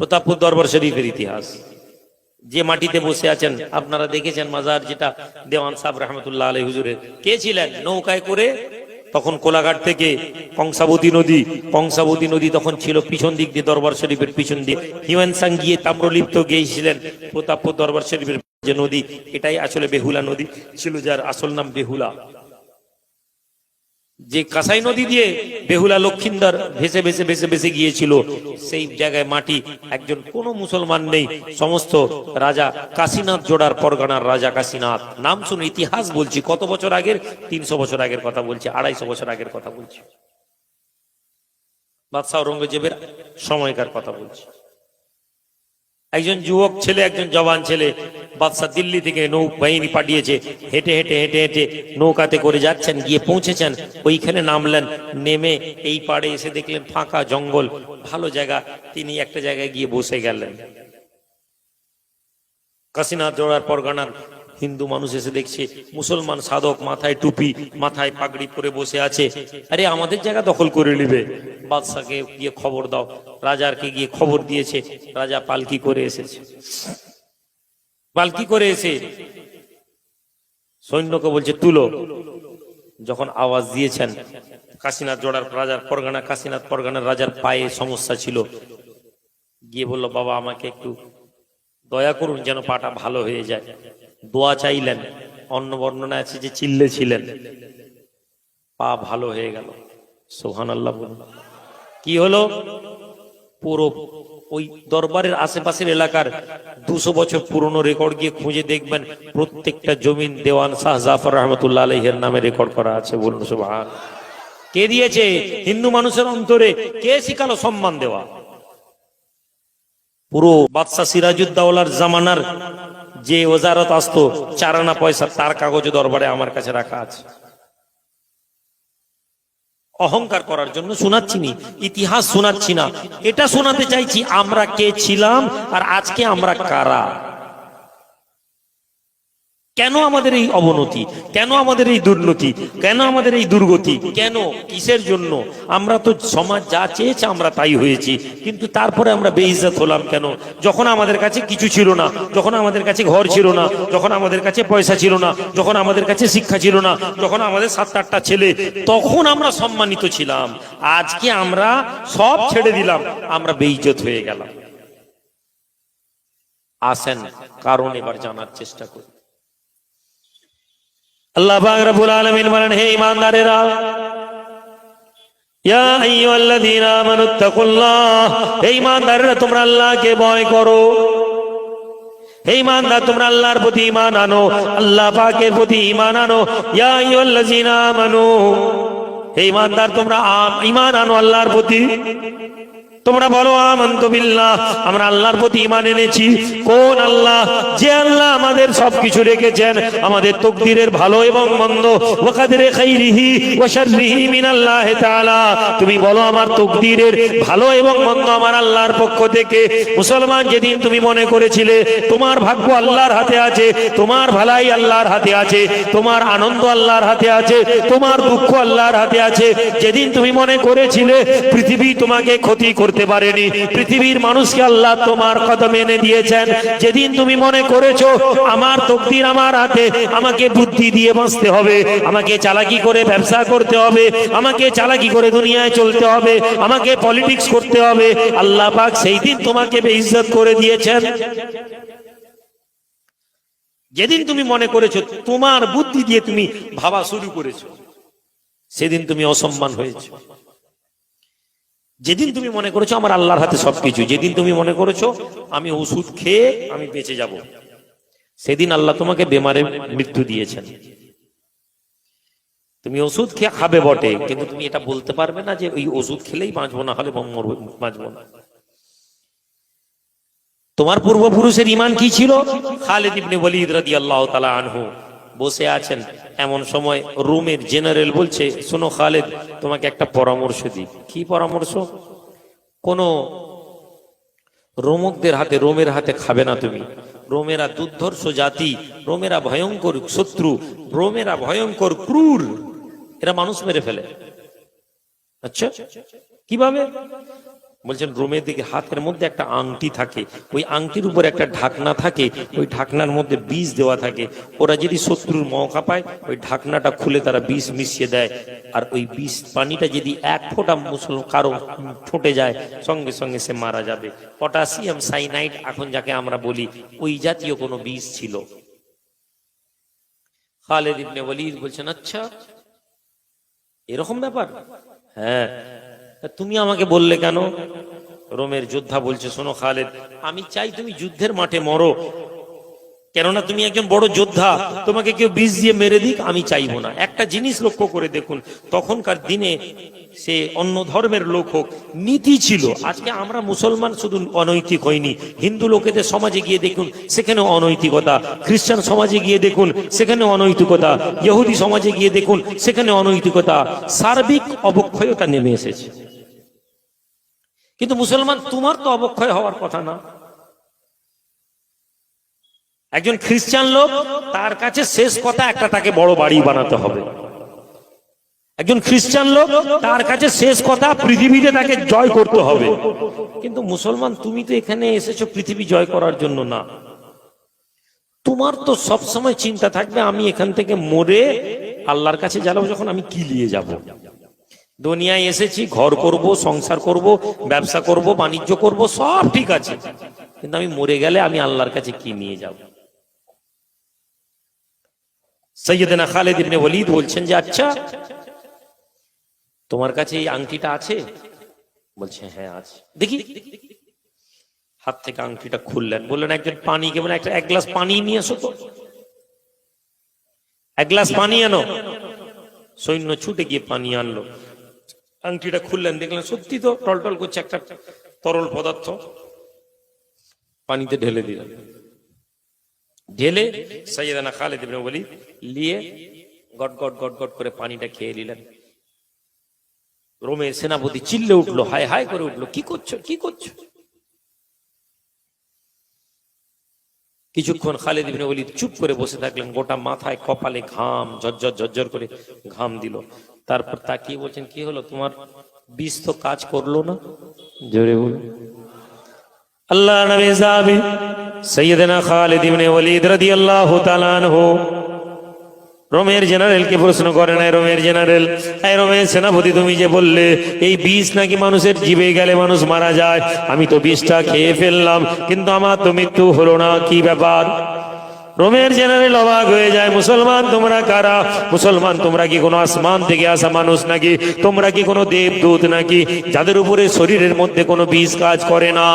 প্রতাপপুর দরবার শরীফের ইতিহাস। যে মাটিতে বসে আছেন, আপনারা দেখেছেন মাজার যেটা দেওয়ান সাহেব রহমতুল্লাহ আলী হুজুরের। কে ছিলেন? নৌকায় করে তখন কোলাঘাট থেকে কংসাবতী নদী কংসাবতী নদী তখন ছিল পিছন দিক দিয়ে দরবার শরীফের পিছন দিয়ে। হিউয়ান সাং গিয়ে তাম্রলিপ্ত গিয়েছিলেন প্রতাপপুর দরবার শরীফের যে নদী, এটাই আসলে বেহুলা নদী। ছিল যার আসল নাম বেহুলা। যে কাসাই নদী দিয়ে বেহুলা লক্ষিন্দর ভেসে ভেসে ভেসে ভেসে গিয়েছিল, সেই জায়গায় মাটি, একজন কোন মুসলমান নেই, সমস্ত রাজা কাশীনাথ জোড়ার পরগনার রাজা কাশীনাথ। নাম শুনে ইতিহাস বলছি, কত বছর আগের? তিনশো বছর আগের কথা বলছি, আড়াইশো বছর আগের কথা বলছি। বাদশাহ ঔরঙ্গজেবের সময়কার কথা বলছি। একজন যুবক ছেলে, একজন জওয়ান ছেলে বাদশা দিল্লি থেকে নৌ বাহিনী পাঠিয়েছে। হেঁটে হেঁটে হেঁটে হেঁটে নৌকাতে করে যাচ্ছেন, গিয়ে পৌঁছেছেন। ওইখানে নামলেন, নেমে এই পাড়ে এসে দেখলেন ফাঁকা জঙ্গল, ভালো জায়গা। তিনি একটা জায়গায় গিয়ে বসে গেলেন। কাশীনাথ জোড়ার পরগনার হিন্দু মানুষ এসে দেখছে, মুসলমান সাধক মাথায় টুপি, মাথায় পাগড়ি পরে বসে আছে। আরে, আমাদের জায়গা দখল করে নিবে। বাদশাকে গিয়ে খবর দাও। রাজারকে গিয়ে খবর দিয়েছে, রাজা পালকি করে এসেছে। পালকি করে এসে সৈন্যকে বলছে, তুলো। যখন আওয়াজ দিয়েছেন, কাশীনাথ জোড়ার রাজার পরগনা, কাশীনাথ পরগনার রাজার পায়ে সমস্যা ছিল। গিয়ে বলল, বাবা, আমাকে একটু দয়া করুন যেন পাটা ভালো হয়ে যায়। দোয়া চাইলেন। অন্য বর্ণনা আছে যে চিল্লে ছিলেন। পা ভালো হয়ে গেল। সোহান আল্লাহ কি হলো? পুরো ওই দরবারের আশেপাশের এলাকার দুশো বছর পুরনো রেকর্ড গিয়ে খুঁজে দেখবেন প্রত্যেকটা জমিন দেওয়ান শাহ জাফর রহমতুল্লাহ আলহের নামে রেকর্ড করা আছে। বলুন, সুবহান। কে দিয়েছে হিন্দু মানুষের অন্তরে? কে শিখালো সম্মান দেওয়া? পুরো বাদশাহ সিরাজুদ্দৌলার জামানার যে ওজারত আসতো, চারানা পয়সা তার কাগজ দরবারে আমার কাছে রাখা আছে। অহংকার করার জন্য শোনাচ্ছি নি, ইতিহাস শোনাচ্ছি না। এটা শোনাতে চাইছি, আমরা কে ছিলাম আর আজকে আমরা কারা? কেন আমাদের এই অবনতি? কেন আমাদের এই দুর্নতি? কেন আমাদের এই দুর্গতি? কেন? কিসের জন্য? আমরা তো সমাজ যা চেয়েছে আমরা তাই হয়েছি। কিন্তু তারপরে আমরা বেইজ্জত হলাম কেন? যখন আমাদের কাছে কিছু ছিল না, যখন আমাদের কাছে ঘর ছিল না, যখন আমাদের কাছে পয়সা ছিল না, যখন আমাদের কাছে শিক্ষা ছিল না, যখন আমাদের সাত আটটা ছেলে, তখন আমরা সম্মানিত ছিলাম। আজকে আমরা সব ছেড়ে দিলাম, আমরা বেইজ্জত হয়ে গেলাম। আসেন, কারণ এবার জানার চেষ্টা করি। আল্লাহ পাক রব্বুল আলামিন বলেন, হে ঈমানদারেরা, ইয়া আইয়ুহাল্লাযীনা আমানুত্তাকুল্লাহ হে ঈমানদারেরা, তোমরা আল্লাহকে ভয় করো। হে ঈমানদার, তোমরা আল্লাহর প্রতি ঈমান আনো, আল্লাহ পাকের প্রতি ঈমান আনো। ইয়া আইয়ুহাল্লাযীনা আমানু, হে ঈমানদার, তোমরা ঈমান আনো আল্লাহর প্রতি। তোমরা বলো, আমন্ত বিল্লাহ, আমরা আল্লাহর প্রতি ইমান এনেছি। কোন আল্লাহ? যে আল্লাহ আমাদের সবকিছু রেখেছেন, আমাদের তকদিরের ভালো এবং মন্দ, ওয়াকাদিরে খাইরিহি ওয়া শাররিহি মিনাল্লাহ তাআলা। তুমি বলো, আমার তকদিরের ভালো এবং মন্দ আমার আল্লাহর পক্ষ থেকে। মুসলমান, যেদিন তুমি মনে করেছিলে, তোমার ভাগ্য আল্লাহর হাতে আছে, তোমার ভালাই আল্লাহর হাতে আছে, তোমার আনন্দ আল্লাহর হাতে আছে, তোমার দুঃখ আল্লাহর হাতে আছে, যেদিন তুমি মনে করেছিলে, পৃথিবী তোমাকে ক্ষতি করতে পারেনি। পৃথিবীর মানুষকে আল্লাহ তোমার কদমে এনে দিয়েছেন। যেদিন তুমি মনে করেছ, আমার তকদির আমার হাতে, আমাকে বুদ্ধি দিয়ে বাঁচতে হবে, আমাকে চালাকি করে ব্যবসা করতে হবে, আমাকে চালাকি করে দুনিয়ায় চলতে হবে, আমাকে পলিটিক্স করতে হবে, আল্লাহ পাক সেই দিন তোমাকে বেইজ্জত করে দিয়েছেন। যেদিন তুমি মনে করেছ, তোমার বুদ্ধি দিয়ে তুমি ভাবা শুরু করেছ, সেদিন তুমি অসম্মান হয়েছো। যেদিন তুমি মনে করেছ আমার আল্লাহর হাতে সবকিছু, যেদিন তুমি মনে করেছ আমি ওষুধ খেয়ে আমি বেঁচে যাব, সেদিন আল্লাহ তোমাকে বেমারে মৃত্যু দিয়েছেন। তুমি ওষুধ খেয়ে খাবে বটে, কিন্তু তুমি এটা বলতে পারবে না যে ওই ওষুধ খেলেই বাঁচবো, না হলে বাঁচবো না। তোমার পূর্বপুরুষের ইমান কি ছিল? খালিদ ইবনে ওয়ালিদ রাদিয়াল্লাহু তাআলা আনহু। বসে আছেন। এমন সময় রুমের জেনারেল বলছে, শোনো খালেদ, তোমাকে একটা পরামর্শ দিই। কি পরামর্শ? কোন রোমকদের হাতে, রোমের হাতে খাবে না তুমি। রোমেরা দুর্ধর্ষ জাতি, রোমেরা ভয়ঙ্কর শত্রু, রোমেরা ভয়ঙ্কর ক্রূর। এরা মানুষ মেরে ফেলে। আচ্ছা কীভাবে? বলছেন, রোমের দিকে হাতের মধ্যে একটা আংটি থাকে, ওই আংটির উপর একটা ঢাকনা থাকে, ওই ঢাকনার মধ্যে বীজ দেওয়া থাকে। ওরা যদি শত্রুর মৌকা পায়, ওই ঢাকনাটা খুলে তারা বিষ মিশিয়ে দেয়। আর ওই বিষ পানিটা যদি এক ফোঁটা মুসলমান কারও ফুটে যায়, সঙ্গে সঙ্গে সে মারা যাবে। পটাশিয়াম সাইনাইড, এখন যাকে আমরা বলি, ওই জাতীয় কোনো বিষ ছিল। খালেদ ইবনে ওয়ালিদ বলছেন আচ্ছা এরকম ব্যাপার? হ্যাঁ তুমি আমাকে বললে কেন? রোমের যোদ্ধা বলছে, শোনো খালেদ, আমি চাই তুমি যুদ্ধের মাঠে মরো। কেননা তুমি একজন বড় যোদ্ধা, তোমাকে কেউ বিষ দিয়ে মেরে দিক, আমি চাইব না। একটা জিনিস লক্ষ্য করে দেখুন, তখনকার দিনে সে অন্য ধর্মের লোক হোক, নীতি ছিল। আজকে আমরা মুসলমান শুধু অনৈতিক হইনি। হিন্দু লোকেদের সমাজে গিয়ে দেখুন সেখানে অনৈতিকতা। খ্রিস্টান সমাজে গিয়ে দেখুন সেখানে অনৈতিকতা। ইহুদি সমাজে গিয়ে দেখুন, সেখানে অনৈতিকতা। সার্বিক অবক্ষয়তা নেমে এসেছে। কিন্তু মুসলমান তোমার তো অবক্ষয় হওয়ার কথা না। একজন খ্রিস্টান লোক, তার কাছে শেষ কথা একটা তাকে বড় বাড়ি বানাতে হবে। একজন খ্রিস্টান লোক, তার কাছে শেষ কথা পৃথিবীতে তাকে জয় করতে হবে। কিন্তু মুসলমান, তুমি তো এখানে এসেছ পৃথিবী জয় করার জন্য না। তোমার তো সবসময় চিন্তা থাকবে, আমি এখান থেকে মরে আল্লাহর কাছে যাব যখন আমি কি নিয়ে যাব। দুনিয়ায় এসেছি, ঘর করব, সংসার করব, ব্যবসা করব, বাণিজ্য করব, সব ঠিক আছে। কিন্তু আমি মরে গেলে আমি আল্লাহর কাছে কি নিয়ে যাব? সৈয়দনা খালেদ ইবনে ওয়ালিদ বলছেন যে আচ্ছা তোমার কাছে এই আংটিটা আছে? বলছে হ্যাঁ আছে। দেখি। হাত থেকে আংটিটা খুললেন, বললেন, একজন পানি কেমন একটা, এক গ্লাস পানি নিয়ে এসো তো। এক গ্লাস পানি আনো। সৈন্য ছুটে গিয়ে পানি আনলো। আংটিটা খুললেন, দেখলেন সত্যি তো টলটল করছে একটা তরল পদার্থ। পানিতে ঢেলে দিলেন। ঢেলে সৈয়দানা খালেদ ইবনে ওয়ালিদ নিয়ে গট গট গট গট করে পানিটা খেয়ে নিলেন। রোমে সেনাপতি চিল্লে উঠল, হায় হায় করে উঠল, কি করছ কি করছ? কিছুক্ষণ খালেদ ইবনে ওয়ালিদ চুপ করে বসে থাকলেন, গোটা মাথায় কপালে ঘাম, ঝরঝর ঝরঝর করে ঘাম দিল। তারপর তাকিয়ে বলছেন কি হলো? তোমার বিষ তো কাজ করল না? জোরে বলো আল্লাহ নবী সাহাবী সৈয়দনা খালিদ ইবনে ওয়ালিদ রাদিয়াল্লাহু তাআলা আনহু রোমের জেনারেলকে প্রশ্ন করে নাই রোমের জেনারেল এই রোমের সেনাপতি তুমি যে বললে এই বিষ নাকি মানুষের জিবে গেলে মানুষ মারা যায়? আমি তো বিষটা খেয়ে ফেললাম কিন্তু আমার তো মৃত্যু হলো না কি ব্যাপার? রোমের জেনারেল অবাক হয়ে যায়, মুসলমান তোমরা কারা? মুসলমান তোমরা কি কোনো আসমান থেকে আসা মানুষ নাকি? তোমরা কি কোনো দেবদূত নাকি? যাদের উপরে শরীরের মধ্যে কোনো বীজ কাজ করে না?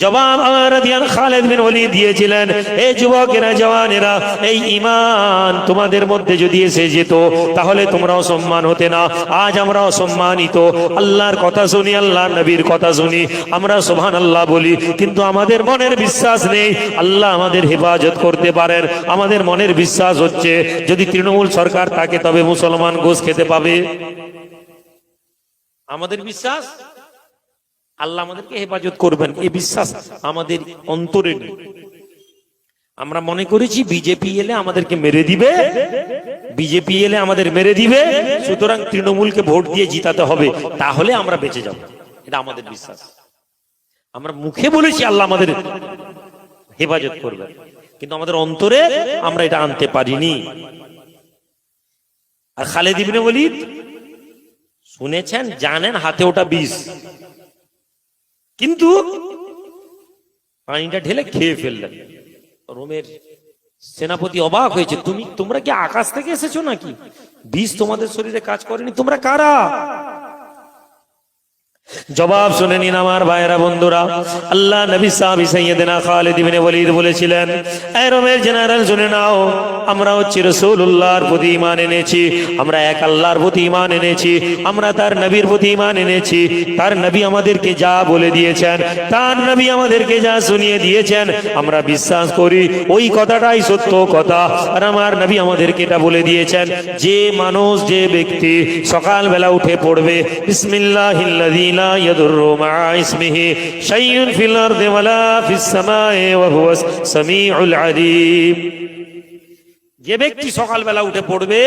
জবাব আমার দিয়ান খালেদ বিন ওলি দিয়েছিলেন এই যুবকেরা, জওয়ানেরা, এই ইমান তোমাদের মধ্যে যদি এসে যেত, তাহলে তোমরা অসম্মান হতে না। আজ আমরা অসম্মানিত। আল্লাহর কথা শুনি, আল্লাহর নবীর কথা শুনি। আমরা সোভান আল্লাহ বলি, কিন্তু আমাদের মনের বিশ্বাস নেই। আল্লাহ আমাদের হেফাজত করতে পারেন। আমাদের মনের বিশ্বাস হচ্ছে, যদি তৃণমূল সরকার থাকে, তবে মুসলমান ঘোষ খেতে পাবে। আমাদের বিশ্বাস? আল্লাহ আমাদেরকে হেফাজত করবেন এই বিশ্বাস আমাদের অন্তরে আমরা মনে করেছি বিজেপি এলে আমাদেরকে মেরে দিবে, বিজেপি এলে আমাদের মেরে দিবে, সুতরাং তৃণমূলকে ভোট দিয়ে জিতাতে হবে, তাহলে আমরা বেঁচে যাব। এটা আমাদের বিশ্বাস। আমরা মুখে বলেছি আল্লাহ আমাদের হেফাজত করবে কিন্তু আমাদের অন্তরে আমরা এটা আনতে পারিনি। আর খালেদ ওয়ালিদ শুনেছেন, জানেন, হাতে ওটা বিষ কিন্তু পানিটা ঢেলে খেয়ে ফেললেন। রোমের সেনাপতি অবাক হয়েছে, তুমি, তোমরা কি আকাশ থেকে এসেছ নাকি? বিষ তোমাদের শরীরে কাজ করেনি, তোমরা কারা? জবাব শুনে নিন আমার ভাইয়েরা বন্ধুরা। আল্লাহ নবী সাহাবী সাইয়েদনা খালিদ ইবনে ওয়ালিদ বলেছিলেন, এই রোমের জেনারেল শুনে নাও, আমরা হচ্ছে রাসূলুল্লাহর প্রতি ঈমান এনেছি, আমরা এক আল্লাহর প্রতি ঈমান এনেছি, আমরা তার নবীর প্রতি ঈমান এনেছি, তার নবী আমাদেরকে যা বলে দিয়েছেন, তার নবী আমাদেরকে যা শুনিয়ে দিয়েছেন, আমরা বিশ্বাস করি, ওই কথাটাই সত্য কথা, আর আমার নবী আমাদেরকে এটা বলে দিয়েছেন, যে মানুষ, যে ব্যক্তি সকালবেলা উঠে পড়বে বিসমিল্লাহিল্লাযী لا يضر مع اسمه شيء في الأرض ولا في السماء وهو السميع العليم যে ব্যক্তি সকালবেলা উঠে পড়বে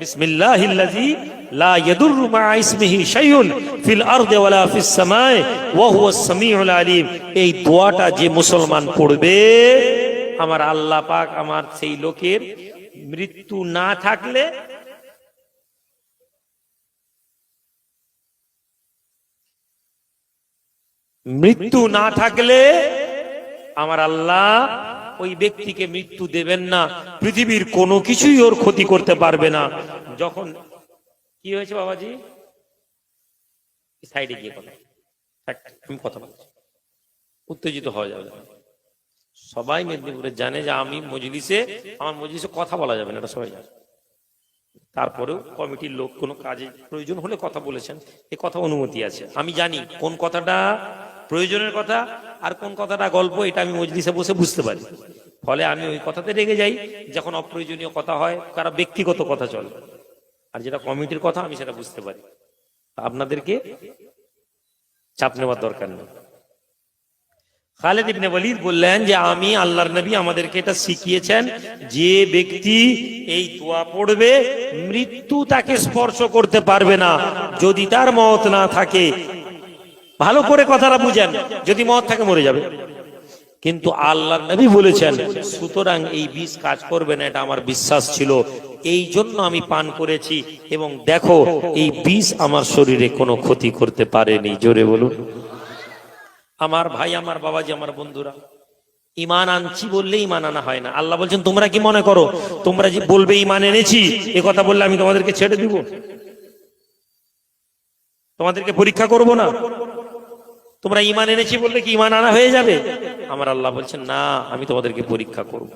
বিসমিল্লাহিল্লাযী লা ইয়াদুররু মা ইসমিহি শাইউন ফিল আরদি ওয়ালা ফিস সামাই ওয়া হুয়াস সামিউল আলিম এই দোয়াটা যে মুসলমান পড়বে আমার আল্লাহ পাক আমার সেই লোকের মৃত্যু না থাকলে মৃত্যু না থাকলে আমার আল্লাহ ওই ব্যক্তিকে মৃত্যু দেবেন না। পৃথিবীর কোনো কিছুই ওর ক্ষতি করতে পারবে না। যখন কি হয়েছে বাবাজি? সাইডে গিয়ে কথা আমি কথা বলছি। উত্তেজিত হওয়া যাবে। সবাই মেদিনীপুরে জানে যে আমি মজলিসে, আমার মজলিসে কথা বলা যাবে না, এটা সবাই জানে। তারপরেও কমিটির লোক কোনো কাজে প্রয়োজন হলে কথা বলেছেন। এ কথা অনুমতি আছে। আমি জানি কোন কথাটা প্রয়োজনের কথা, আর কোন কথাটা গল্প এটা আমি মজলিসে বসে বুঝতে পারি। ফলে আমি ওই কথাতে রেগে যাই, যখন অপ্রয়োজনীয় কথা হয় কারা ব্যক্তিগত কথা চলে। আর যেটা কমিটির কথা, আমি সেটা বুঝতে পারি। আপনাদেরকে চাপ নেওয়ার দরকার নেই। খালেদ ইবনে ওয়ালিদ বললেন যে, আমি আল্লাহর নবী আমাদেরকে এটা শিখিয়েছেন, যে ব্যক্তি এই দোয়া পড়বে, মৃত্যু তাকে স্পর্শ করতে পারবে না। যদি তার মত না থাকে ভালো করে কথাটা বুঝেন, যদি মত থাকে মরে যাবে। কিন্তু আল্লাহ নবী বলেছেন, সুতরাং এই বিষ কাজ করবে না, এটা আমার বিশ্বাস ছিল। এই জন্য আমি পান করেছি এবং দেখো, এই বিষ আমার শরীরে কোনো ক্ষতি করতে পারেনি। জোরে বলুন। আমার ভাই, আমার বাবাজি, আমার বন্ধুরা ইমান আনছি বললে ইমান আনা হয় না। আল্লাহ বলছেন, তোমরা কি মনে করো? তোমরা যে বলবে ইমান এনেছি, এ কথা বললে আমি তোমাদেরকে ছেড়ে দিব? তোমাদেরকে পরীক্ষা করব না? তোমরা ইমান এনেছি বললে কি ইমান আনা হয়ে যাবে? আমার আল্লাহ বলছেন, না, আমি তোমাদেরকে পরীক্ষা করব।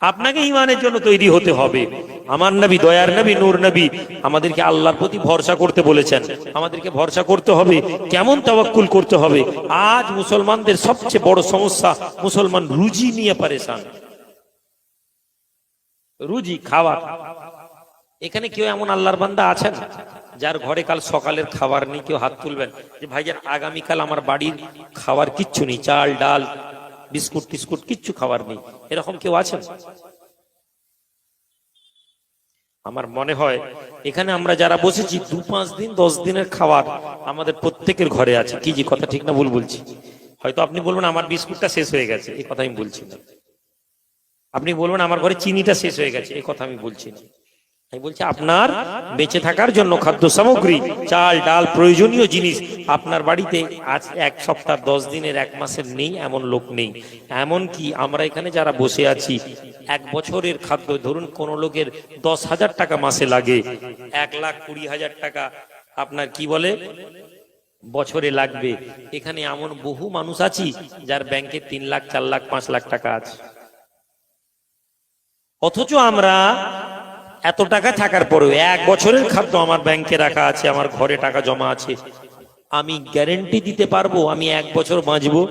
আপনাকে ইমানের জন্য তৈরি হতে হবে। আমার নবী দয়ার নবী, নূর নবী আমাদেরকে আল্লাহর প্রতি ভরসা করতে বলেছেন। আমাদেরকে ভরসা করতে হবে, কেমন তাওয়াক্কুল করতে হবে। আজ মুসলমানদের সবচেয়ে বড় সমস্যা, মুসলমান রুজি নিয়ে পারেশান। রুজি, খাওয়া। এখানে কেউ এমন আল্লাহর বান্দা আছেন? যার ঘরে কাল সকালের খাবার নেই, কেউ হাত তুলবেন। যে ভাইজান, আগামীকাল আমার বাড়ির খাবার কিচ্ছু নেই, চাল, ডাল, বিস্কুট, টিস্কুট কিচ্ছু খাবার নেই। এরকম কেউ আছেন? আমার মনে হয়, এখানে আমরা যারা বসেছি, দু পাঁচ দিন, দশ দিনের খাবার আমাদের প্রত্যেকের ঘরে আছে। কি যে কথা, ঠিক না ভুল বলছি? হয়তো আপনি বলবেন, আমার বিস্কুটটা শেষ হয়ে গেছে। এই কথা আমি বলছি না। আপনি বলবেন, আমার ঘরে চিনিটা শেষ হয়ে গেছে। এই কথা আমি বলছি না। আমি বলছি, আপনার বেঁচে থাকার জন্য খাদ্য সামগ্রী, চাল, ডাল, প্রয়োজনীয় জিনিস আপনার বাড়িতে আজ এক সপ্তাহ, দশ দিনের, এক মাসের নেই এমন লোক নেই। এমন কি আমরা এখানে যারা বসে আছি, এক বছরের খাদ্য, ধরুন কোন লোকের দশ হাজার টাকা মাসে লাগে, এক লাখ কুড়ি হাজার টাকা, আপনার কি বলে? বছরে লাগবে। এখানে এমন বহু মানুষ আছি যার ব্যাংকে তিন লাখ, চার লাখ, পাঁচ লাখ টাকা আছে। অথচ আমরা এত টাকা থাকার পরেও এক বছরের খাদ্য আমার ব্যাংকে রাখা আছে, আমার ঘরে টাকা জমা আছে। আমি গ্যারেন্টি দিতে পারব? আমি এক বছর বাঁচবো?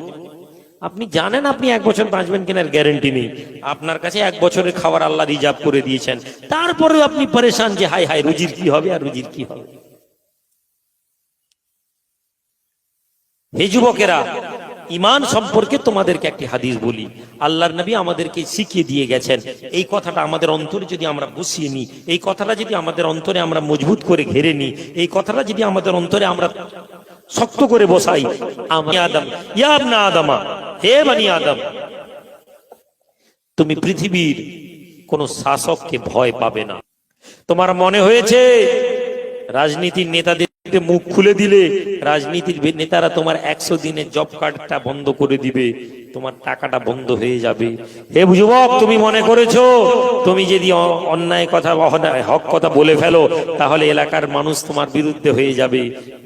আপনি জানেন আপনি এক বছর বাঁচবেন কিনার গ্যারেন্টি নেই। আপনার কাছে এক বছরের খাবার আল্লাহ রিজার্ভ করে দিয়েছেন। তারপরেও আপনি পরেশান যে হাই হাই রুজির কি হবে আর রুজির কি হবে? হে যুবকেরা ইমান সম্পর্কে তোমাদেরকে একটি হাদিস বলি। আল্লাহর নবী আমাদেরকে শিখিয়ে দিয়ে গেছেন, এই কথাটা আমাদের অন্তরে যদি আমরা বসিয়ে নিই, এই কথাটা যদি আমাদের অন্তরে আমরা মজবুত করে ঘেরে নিই, এই কথাটা যদি আমাদের অন্তরে আমরা শক্ত করে বসাই আদম হে বানি আদম, তুমি পৃথিবীর কোন শাসককে ভয় পাবে না। তোমার মনে হয়েছে, রাজনীতির নেতাদেরকে মুখ খুলে দিলে রাজনীতির নেতারা তোমার একশো দিনের জব কার্ডটা বন্ধ করে দিবে, তোমার টাকাটা বন্ধ হয়ে যাবে। হে যুবক, তুমি মনে করেছ, তুমি যদি অন্যায় কথা হক কথা বলে ফেলো, তাহলে এলাকার মানুষ তোমার বিরুদ্ধে হয়ে যাবে।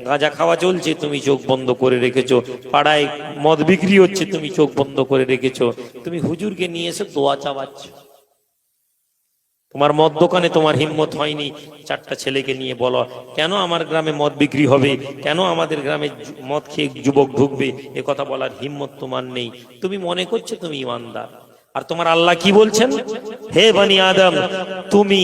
গাঁজা খাওয়া চলছে, তুমি চোখ বন্ধ করে রেখেছো। পাড়ায় মদ বিক্রি হচ্ছে, তুমি চোখ বন্ধ করে রেখেছো। তুমি হুজুরকে নিয়ে এসে দোয়া চাওয়াচ্ছ তোমার মদ দোকানে তোমার হিম্মত হয়নি। চারটা ছেলেকে নিয়ে বলো, কেন আমার গ্রামে মদ বিক্রি হবে? কেন আমাদের গ্রামে মদ খেয়ে যুবক ঢুকবে? এ কথা বলার হিম্মত তোমার নেই। তুমি মনে করছ তুমি ইমানদার। আর তোমার আল্লাহ কি বলছেন? হে বানি আদম, তুমি